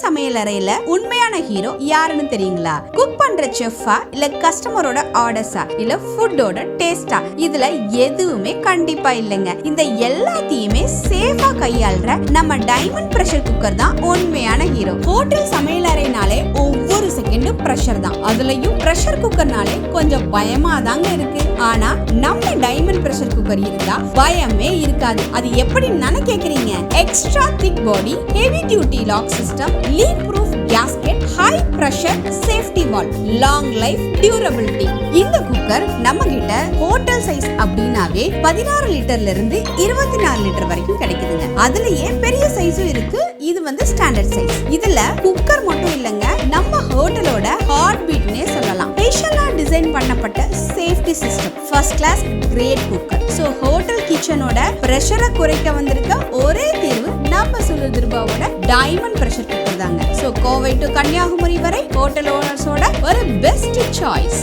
சமையல் அறையில உண்மையான ஹீரோ யாருன்னு தெரியுங்களா? குக் பண்ற செஃப்பா இல்ல கஸ்டமரோட ஆர்டர்ஸா இல்ல ஃபுட்டோட டேஸ்டா இதுல எதுவுமே கண்டிப்பா இல்லைங்க. இந்த எல்லாத்தையுமே சேஃபா கையாள்ற நம்ம டைமண்ட் பிரஷர் குக்கர் தான் உண்மையான ஹீரோ ஹோட்டல் சமையல் அறைனாலே ப்ரெஷர் தான். அதுலயும் ப்ரெஷர் குக்கர்னாலே கொஞ்சம் பயமா தாங்க இருக்கு. ஆனா நம்ம டைமண்ட் ப்ரெஷர் குக்கர் இருந்தா பயமே இருக்காது. அது எப்படின்னு கேக்குறீங்க? Extra thick body heavy duty lock system leak proof gasket high pressure safety valve long life durability இந்த குக்கர் நம்ம கிட்ட ஹோட்டல் சைஸ் அப்படின்னாவே பதினாறு லிட்டர்ல இருந்து இருபத்தி நாலு லிட்டர் வரைக்கும் கிடைக்குதுங்க. அதுலயே பெரிய சைஸும் இருக்கு. இது வந்து ஸ்டாண்டர்ட் சைஸ் இதுல குக்கர் மட்டும் இல்லைங்க பண்ணப்பட்ட safety system first class grade cooker so hotel கிச்சனோட ப்ரெஷரை குறைக்க வந்திருக்க ஒரே தீர்வு நம்ம சுலுதிருபாவோட டைமண்ட் ப்ரெஷர் குக்கர் தாங்க ஸோ கோவை டு கன்னியாகுமரி வரை ஹோட்டல் ஓனர்ஸோட ஒரு பெஸ்ட் சாய்ஸ்